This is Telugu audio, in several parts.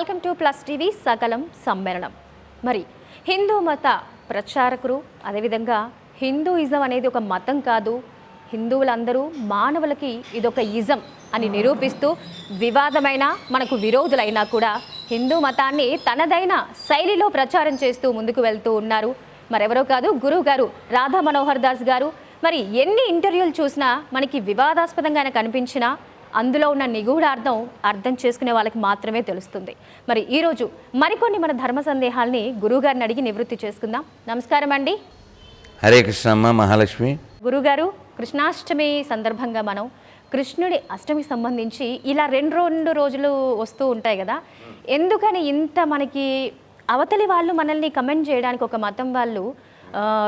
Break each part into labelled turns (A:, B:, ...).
A: వెల్కమ్ టు ప్లస్ టీవీ సకలం సమ్మేళనం. మరి హిందూ మత ప్రచారకులు అదేవిధంగా హిందూయిజం అనేది ఒక మతం కాదు. హిందువులందరూ మానవులకి ఇదొక ఇజం అని నిరూపిస్తూ వివాదమైన మనకు విరోధులైనా కూడా హిందూ మతాన్ని తనదైన శైలిలో ప్రచారం చేస్తూ ముందుకు వెళ్తూ ఉన్నారు. మరెవరో కాదు గురువు గారు రాధా మనోహర్ దాస్ గారు. మరి ఎన్ని ఇంటర్వ్యూలు చూసినా మనకి వివాదాస్పదంగానే కనిపించినా అందులో ఉన్న నిగూఢార్థం అర్థం చేసుకునే వాళ్ళకి మాత్రమే తెలుస్తుంది. మరి ఈరోజు మరికొన్ని మన ధర్మ సందేహాల్ని గురువుగారిని అడిగి నివృత్తి చేసుకుందాం. నమస్కారం అండి.
B: హరే కృష్ణమ్మ మహాలక్ష్మి.
A: గురుగారు కృష్ణాష్టమి సందర్భంగా మనం కృష్ణుడి అష్టమి సంబంధించి ఇలా రెండు రెండు రోజులు వస్తూ ఉంటాయి కదా. ఎందుకని ఇంత మనకి అవతలి వాళ్ళు మనల్ని కమెంట్ చేయడానికి ఒక మతం వాళ్ళు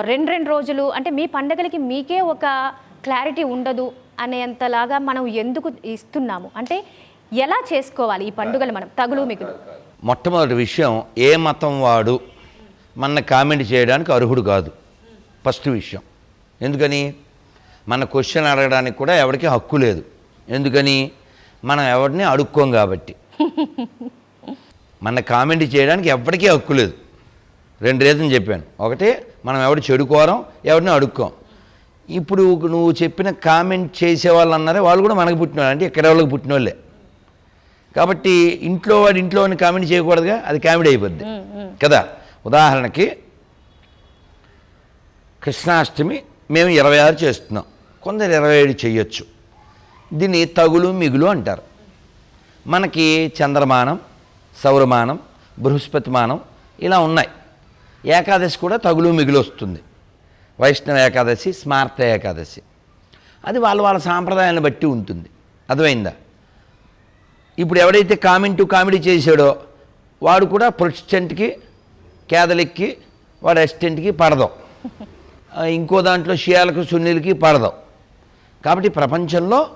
A: రెండు రెండు రోజులు అంటే మీ పండగలకి మీకే ఒక క్లారిటీ ఉండదు. అనేంతలాగా మనం ఎందుకు ఇస్తున్నాము? అంటే ఎలా చేసుకోవాలి ఈ పండుగలు మనం? తగులు మిగులు
B: మొట్టమొదటి విషయం ఏ మతం వాడు మన కామెంట్ చేయడానికి అర్హుడు కాదు. ఫస్ట్ విషయం. ఎందుకని? మన క్వశ్చన్ అడగడానికి కూడా ఎవరికి హక్కు లేదు. ఎందుకని? మనం ఎవరిని అడుక్కోం కాబట్టి. మన కామెంట్ చేయడానికి ఎవరికీ హక్కు లేదు. రెండు రీజన్ చెప్పాను. ఒకటి మనం ఎవడు చెడుకోరం ఎవరిని అడుక్కోం. ఇప్పుడు నువ్వు చెప్పిన కామెంట్ చేసే వాళ్ళు అన్నారే వాళ్ళు కూడా మనకు పుట్టిన వాళ్ళు అంటే ఇక్కడ వాళ్ళకి పుట్టిన వాళ్ళే కాబట్టి ఇంట్లో వాడు ఇంట్లో వాడిని కామెంట్ చేయకూడదుగా అది కామెడీ అయిపోద్ది. కదా? ఉదాహరణకి కృష్ణాష్టమి మేము ఇరవై ఆరు చేస్తున్నాం. కొందరు ఇరవై ఏడు చేయొచ్చు. దీన్ని తగులు మిగులు అంటారు. మనకి చంద్రమానం సౌరమానం బృహస్పతిమానం ఇలా ఉన్నాయి. ఏకాదశి కూడా తగులు మిగులు వస్తుంది. వైష్ణవ ఏకాదశి స్మార్త ఏకాదశి. అది వాళ్ళ వాళ్ళ సాంప్రదాయాన్ని బట్టి ఉంటుంది. అర్థమైందా? ఇప్పుడు ఎవడైతే కామెంటు కామెడీ చేశాడో వాడు కూడా ప్రొటెస్టెంట్కి కేదలిక్కి వాడు అసిస్టెంట్కి పడదాం. ఇంకో దాంట్లో షియాలకు సున్నీలకి పడదాం. కాబట్టి ప్రపంచంలో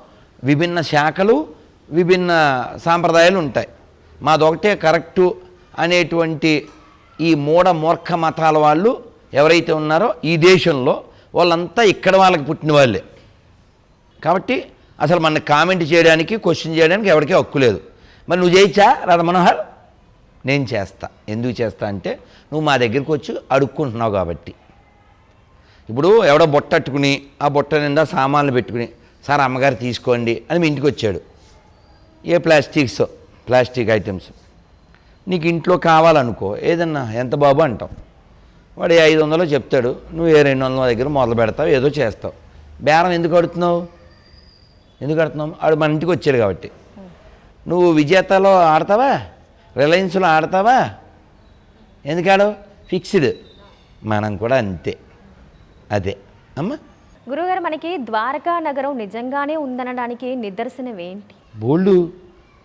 B: విభిన్న శాఖలు విభిన్న సాంప్రదాయాలు ఉంటాయి. మాదొకటే కరెక్టు అనేటువంటి ఈ మూఢ మూర్ఖ మతాల వాళ్ళు ఎవరైతే ఉన్నారో ఈ దేశంలో వాళ్ళంతా ఇక్కడ వాళ్ళకి పుట్టిన వాళ్ళే. కాబట్టి అసలు మన కామెంట్ చేయడానికి క్వశ్చన్ చేయడానికి ఎవరికీ హక్కు లేదు. మరి నువ్వు చేయించా రాధ మనోహర్ నేను చేస్తా. ఎందుకు చేస్తా అంటే నువ్వు మా దగ్గరికి వచ్చి అడుక్కుంటున్నావు కాబట్టి. ఇప్పుడు ఎవడో బొట్ట అట్టుకుని ఆ బొట్ట నిండా సామాన్లు పెట్టుకుని సార్ అమ్మగారు తీసుకోండి అని మీ ఇంటికి వచ్చాడు. ఏ ప్లాస్టిక్స్ ప్లాస్టిక్ ఐటమ్స్. నీకు ఇంట్లో కావాలనుకో ఏదన్నా ఎంత బాబు అంటావు వాడు ఐదు వందలో చెప్తాడు నువ్వు ఏ రెండు వందల దగ్గర మొదలు పెడతావు ఏదో చేస్తావు. బేరం ఎందుకు అడుగుతున్నావు? ఎందుకు ఆడుతున్నావు ఆడు మన ఇంటికి వచ్చాడు కాబట్టి. నువ్వు విజేతలో ఆడతావా? రిలయన్స్లో ఆడతావా? ఎందుకు ఆడవు? ఫిక్స్డ్. మనం కూడా అంతే. అదే. అమ్మా?
A: గురువుగారు మనకి ద్వారకా నగరం నిజంగానే ఉందనడానికి నిదర్శనం ఏంటి?
B: బోల్డు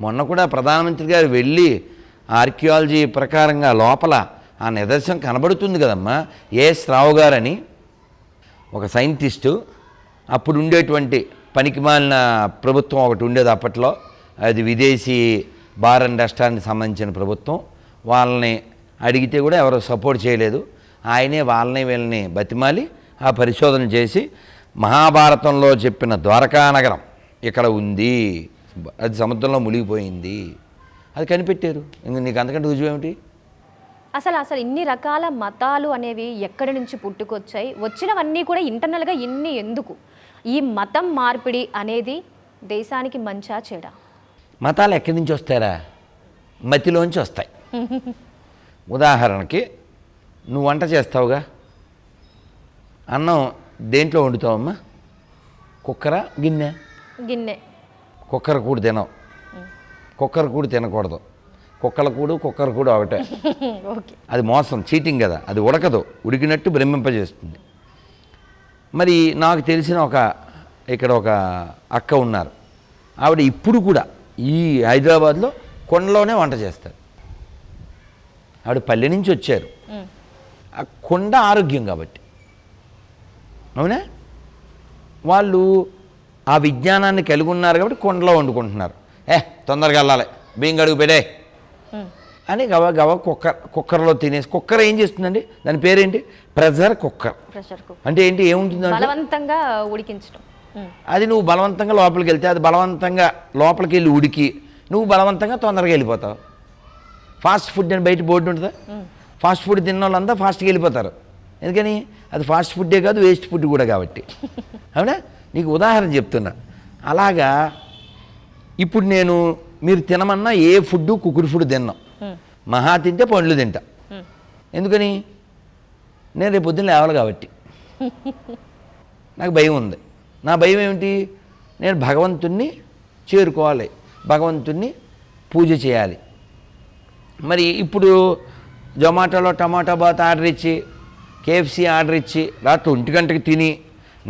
B: మొన్న కూడా ప్రధానమంత్రి గారు వెళ్ళి ఆర్కియాలజీ ప్రకారంగా లోపల ఆ నిదర్శనం కనబడుతుంది కదమ్మా. ఏ రావు గారని ఒక సైంటిస్టు అప్పుడు ఉండేటువంటి పనికిమాలిన ప్రభుత్వం ఒకటి ఉండేది అప్పట్లో. అది విదేశీ బార్ అండ్ రెస్టారెంట్కి సంబంధించిన ప్రభుత్వం. వాళ్ళని అడిగితే కూడా ఎవరు సపోర్ట్ చేయలేదు. ఆయనే వాళ్ళని వీళ్ళని బతిమాలి ఆ పరిశోధన చేసి మహాభారతంలో చెప్పిన ద్వారకా నగరం ఇక్కడ ఉంది. అది సముద్రంలో మునిగిపోయింది. అది కనిపెట్టారు. ఇంక నీకు అంతకంటే రుజువు ఏమిటి
A: అసలు అసలు ఇన్ని రకాల మతాలు అనేవి ఎక్కడి నుంచి పుట్టుకొచ్చాయి? వచ్చినవన్నీ కూడా ఇంటర్నల్గా ఇన్ని ఎందుకు? ఈ మతం మార్పిడి అనేది దేశానికి మంచా చెడా?
B: మతాలు ఎక్కడి నుంచి వస్తారా మతిలోంచి వస్తాయి. ఉదాహరణకి నువ్వు వంట చేస్తావుగా? అన్నం దేంట్లో వండుతావమ్మా? కుక్కర గిన్నె?
A: గిన్నె.
B: కుక్కర కూడు తినవు. కుక్కర కూడు తినకూడదు. కుక్కల కూడు కుక్కర కూడు ఒకటే. అది మోసం చీటింగ్ కదా. అది ఉడకదు ఉడికినట్టు భ్రమింపజేస్తుంది మరి నాకు తెలిసిన ఒక ఇక్కడ ఒక అక్క ఉన్నారు. ఆవిడ ఇప్పుడు కూడా ఈ హైదరాబాద్లో కొండలోనే వంట చేస్తారు. ఆవిడ పల్లె నుంచి వచ్చారు. ఆ కొండ ఆరోగ్యం కాబట్టి. అవునా? వాళ్ళు ఆ విజ్ఞానాన్ని కలిగి ఉన్నారు కాబట్టి కొండలో వండుకుంటున్నారు. ఏ తొందరగా వెళ్ళాలి. బియ్యం గడుగు పెడే అని గవ గవ కుక్కర్ కుక్కర్లో తినేసి కుక్కర్ ఏం చేస్తుందండి? దాని పేరేంటి? Pressure cooker.
A: Pressure cooker.
B: అంటే ఏంటి? ఏముంటుంది?
A: బలవంతంగా ఉడికించడం.
B: అది నువ్వు బలవంతంగా లోపలికి వెళ్తే అది బలవంతంగా లోపలికి వెళ్ళి ఉడికి నువ్వు బలవంతంగా తొందరగా వెళ్ళిపోతావు. ఫాస్ట్ ఫుడ్ అని బయట బోర్డు ఉంటుందా? ఫాస్ట్ ఫుడ్ తిన్న వాళ్ళంతా ఫాస్ట్గా వెళ్ళిపోతారు. ఎందుకని? అది ఫాస్ట్ ఫుడ్డే కాదు వేస్ట్ ఫుడ్ కూడా కాబట్టి. అవునా? నీకు ఉదాహరణ చెప్తున్నా. అలాగా ఇప్పుడు నేను మీరు తినమన్నా ఏ ఫుడ్ కుకుడు ఫుడ్ తిన్నాం. మహా తింటే పండ్లు తింటా. ఎందుకని? నేను రేపు పొద్దున్న లేవాలి కాబట్టి. నాకు భయం ఉంది. నా భయం ఏమిటి? నేను భగవంతుణ్ణి చేరుకోవాలి. భగవంతుణ్ణి పూజ చేయాలి. మరి ఇప్పుడు జొమాటోలో టమాటా బాత్ ఆర్డర్ ఇచ్చి కేఎఫ్సీ ఆర్డర్ ఇచ్చి రాత్రి ఒంటి గంటకి తిని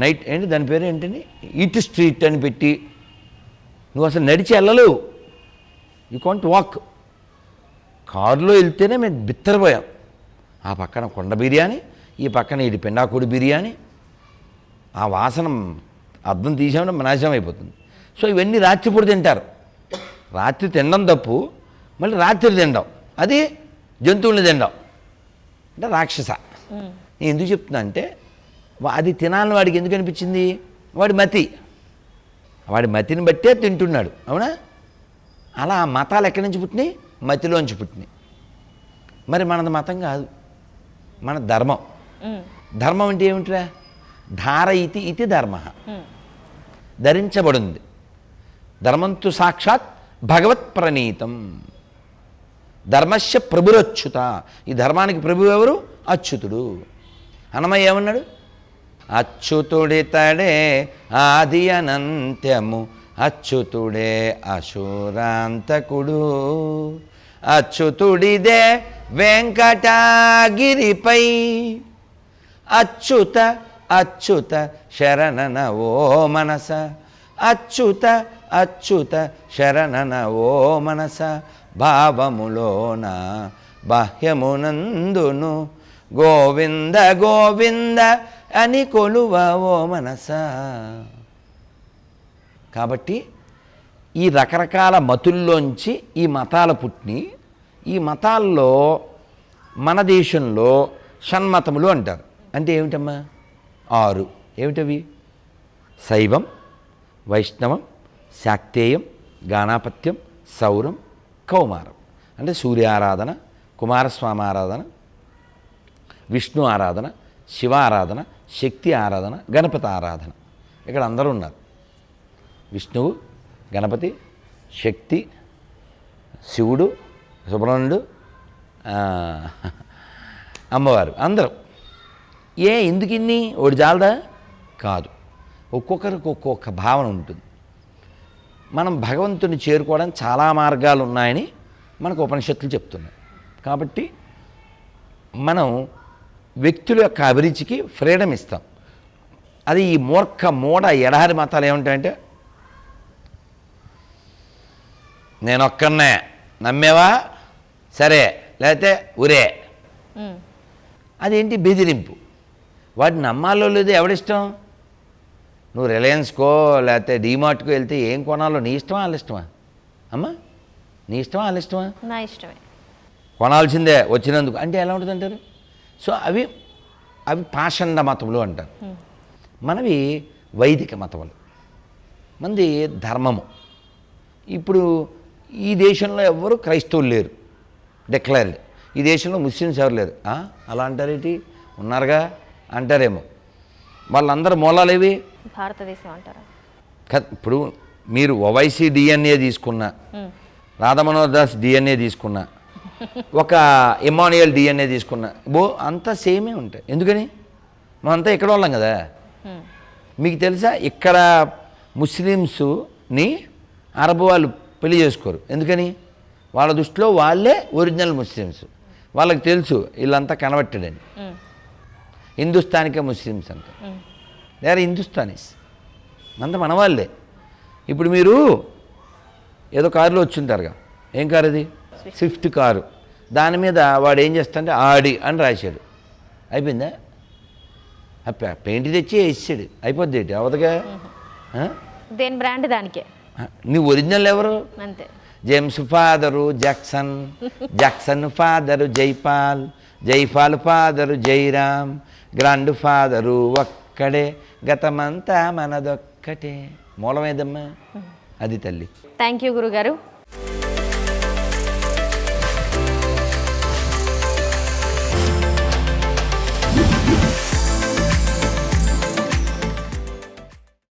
B: నైట్ ఏంటి దాని పేరు ఏంటని? ఈట్ స్ట్రీట్ అని పెట్టి నువ్వు అసలు నడిచి వెళ్ళలేవు. యూ కాంట్ వాక్ కారులో వెళ్తేనే మేము బిత్తరపోయాం. ఆ పక్కన కొండ బిర్యానీ ఈ పక్కన ఇది పెండాకుడి బిర్యానీ. ఆ వాసన అర్థం తీసామంటే నాశనం అయిపోతుంది సో ఇవన్నీ రాత్రిపూట తింటారు. రాత్రి తినడం తప్పు మళ్ళీ రాత్రి తినడం అది జంతువుల్ని తినడం. అంటే రాక్షస. నేను ఎందుకు చెప్తున్నా అంటే వా- అది తినాలని వాడికి ఎందుకు అనిపించింది? వాడి మతి. వాడి మతిని బట్టే తింటున్నాడు. అవునా? అలా మతాలు ఎక్కడి నుంచి పుట్టినాయి? మతిలోంచి పుట్టినాయి. మరి మనది మతం కాదు. మన ధర్మం. ధర్మం అంటే ఏమిటిరా? ధార ఇతి ఇది ధర్మ. ధరించబడింది. ధర్మంతు సాక్షాత్ భగవత్ ప్రణీతం. ధర్మస్య ప్రభురచ్యుత ఈ ధర్మానికి ప్రభు ఎవరు? అచ్యుతుడు. అన్నమయ్య ఏమన్నాడు? అచ్యుతుడితడే ఆది అనంత్యము. అచ్యుతుడే అశూరాంతకుడు. అచ్యుతుడిదే వెంకటాగిరిపై. అచ్యుత అచ్యుత శరణన ఓ మనస. అచ్యుత అచ్యుత శరణన ఓ మనస. భావములోన బాహ్యమునందును గోవింద గోవింద అని కొలువ ఓ మనస. కాబట్టి ఈ రకరకాల మతుల్లోంచి ఈ మతాల పుట్టిని ఈ మతాల్లో మన దేశంలో షణ్మతములు అంటారు. అంటే ఏమిటమ్మా? ఆరు. ఏమిటవి? శైవం వైష్ణవం శాక్తేయం గానాపత్యం సౌరం కౌమారం. అంటే సూర్య ఆరాధన కుమారస్వామి ఆరాధన విష్ణు ఆరాధన శివ ఆరాధన శక్తి ఆరాధన గణపతి ఆరాధన. ఇక్కడ అందరూ ఉన్నారు. విష్ణువు గణపతి శక్తి శివుడు సుబ్రహ్మణ్యుడు అమ్మవారు అందరూ. ఏ ఎందుకు ఇన్ని? ఒకటి జాలదా? కాదు. ఒక్కొక్కరికి ఒక్కొక్క భావన ఉంటుంది. మనం భగవంతుని చేరుకోవడానికి చాలా మార్గాలు ఉన్నాయని మనకు ఉపనిషత్తులు చెప్తున్నాయి. కాబట్టి మనం వ్యక్తుల యొక్క అభిరుచికి ఫ్రీడమ్ ఇస్తాం. అది ఈ మూర్ఖ మూడ ఎడహారి మతాలు ఏముంటాయంటే నేను ఒక్కనే నమ్మేవా? సరే. లేకపోతే ఉరే అదేంటి? బెదిరింపు. వాటిని నమ్మాలో లేదో ఎవడిష్టం? నువ్వు రిలయన్స్కో లేకపోతే డీమార్ట్కో వెళ్తే ఏం కొనాలో నీ ఇష్టమా వాళ్ళ ఇష్టమా? అమ్మా నీ ఇష్టమా వాళ్ళ ఇష్టమా?
A: నా ఇష్టమే.
B: కొనాల్సిందే వచ్చినందుకు. అంటే ఎలా ఉంటుంది అంటారు? సో అవి అవి పాషండ మతములు అంటారు. మనవి వైదిక మతములు. మంది ధర్మము. ఇప్పుడు ఈ దేశంలో ఎవ్వరు క్రైస్తవులు లేరు. డిక్లేర్డ్ ఈ దేశంలో ముస్లిమ్స్ ఎవరు లేరు? అలా అంటారేంటి ఉన్నారుగా? అంటారేమో. వాళ్ళందరూ మూలాలు ఏవి?
A: భారతదేశం అంటారా.
B: ఇప్పుడు మీరు ఓవైసీ డిఎన్ఏ తీసుకున్న రాధమనోహర్ దాస్ డిఎన్ఏ తీసుకున్నా ఒక ఇమానియల్ డిఎన్ఏ తీసుకున్నా బో అంతా సేమే ఉంటాయి. ఎందుకని? మనంతా ఇక్కడ వాళ్ళం కదా. మీకు తెలుసా? ఇక్కడ ముస్లిమ్స్ని అరబ్ వాళ్ళు పెళ్ళి చేసుకోరు. ఎందుకని? వాళ్ళ దృష్టిలో వాళ్ళే ఒరిజినల్ ముస్లిమ్స్. వాళ్ళకి తెలుసు వీళ్ళంతా కనబట్టెడ్ అని హిందుస్థానికే ముస్లిమ్స్ అంట. లేరు హిందుస్థానీస్ అంత మన వాళ్ళే. ఇప్పుడు మీరు ఏదో కారులో వచ్చుంటారుగా. ఏం కారు అది స్విఫ్ట్ కారు. దాని మీద వాడు ఏం చేస్తాడంటే ఆడి అని రాశాడు. అయిపోయిందా? పెయింట్ తెచ్చి వేసాడు. అయిపోద్ది ఆ?
A: దేని బ్రాండ్ దానికే?
B: నీ ఒరిజినల్ ఎవరు?
A: అంతే.
B: James father Jackson Jackson father Jaipal Jaipal father Jairam grand father ఒక్కడే. గతమంతా మనదొక్కటే. మూలమేదమ్మా అది తల్లి.
A: థ్యాంక్ యూ గురుగారు.